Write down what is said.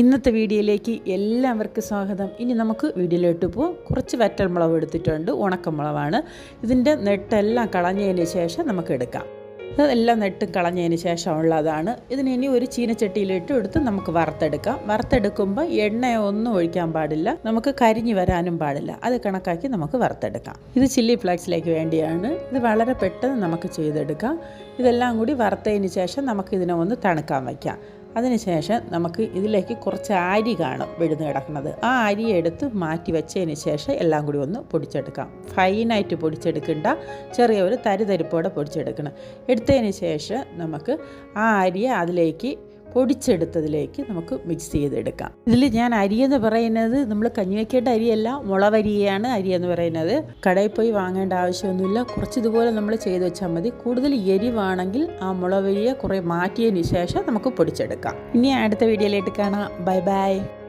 ഇന്നത്തെ വീഡിയോയിലേക്ക് എല്ലാവർക്കും സ്വാഗതം. ഇനി നമുക്ക് വീഡിയോയിലോട്ട് പോകും കുറച്ച് വറ്റൽമുളക് എടുത്തിട്ടുണ്ട്. ഉണക്കമുളവാണ് ഇതിന്റെ നെട്ടെല്ലാം കളഞ്ഞതിന് ശേഷം നമുക്ക് എടുക്കാം. ഇതെല്ലാം നെട്ടും കളഞ്ഞതിന് ശേഷമുള്ളതാണ്. ഇതിന് ഒരു ചീനച്ചട്ടിയിലിട്ട് എടുത്ത് നമുക്ക് വറുത്തെടുക്കാം. വറുത്തെടുക്കുമ്പോൾ എണ്ണ ഒന്നും ഒഴിക്കാൻ പാടില്ല. നമുക്ക് കരിഞ്ഞു വരാനും പാടില്ല. അത് കണക്കാക്കി നമുക്ക് വറുത്തെടുക്കാം. ഇത് ചില്ലി ഫ്ലേക്സിലേക്ക് വേണ്ടിയാണ്. ഇത് വളരെ പെട്ടെന്ന് നമുക്ക് ചെയ്തെടുക്കാം. ഇതെല്ലാം കൂടി വറുത്തതിന് ശേഷം നമുക്ക് ഇതിനെ ഒന്ന് തണുക്കാൻ വയ്ക്കാം. അതിനുശേഷം നമുക്ക് ഇതിലേക്ക് കുറച്ച് അരി കാണും വിഴുന്ന് കിടക്കുന്നത്. ആ അരി എടുത്ത് മാറ്റി വെച്ചതിന് ശേഷം എല്ലാം കൂടി ഒന്ന് പൊടിച്ചെടുക്കാം. ഫൈനായിട്ട് പൊടിച്ചെടുക്കേണ്ട. ചെറിയ ഒരു തരിതരിപ്പോടെ പൊടിച്ചെടുക്കണം. എടുത്തതിന് ശേഷം നമുക്ക് ആ അരിയെ അതിലേക്ക് പൊടിച്ചെടുത്തതിലേക്ക് നമുക്ക് മിക്സ് ചെയ്തെടുക്കാം. ഇതിൽ ഞാൻ അരി എന്ന് പറയുന്നത് നമ്മൾ കഞ്ഞി വെക്കേണ്ട അരിയല്ല മുളവരിയാണ് അരി എന്ന് പറയുന്നത്. കടയിൽ പോയി വാങ്ങേണ്ട ആവശ്യമൊന്നുമില്ല. കുറച്ച് ഇതുപോലെ നമ്മൾ ചെയ്ത് വെച്ചാൽ മതി. കൂടുതൽ എരിവാണെങ്കിൽ ആ മുളവരിയെ കുറേ മാറ്റിയതിന് ശേഷം നമുക്ക് പൊടിച്ചെടുക്കാം. ഇനി അടുത്ത വീഡിയോയിലേക്ക് കാണാം. Bye bye.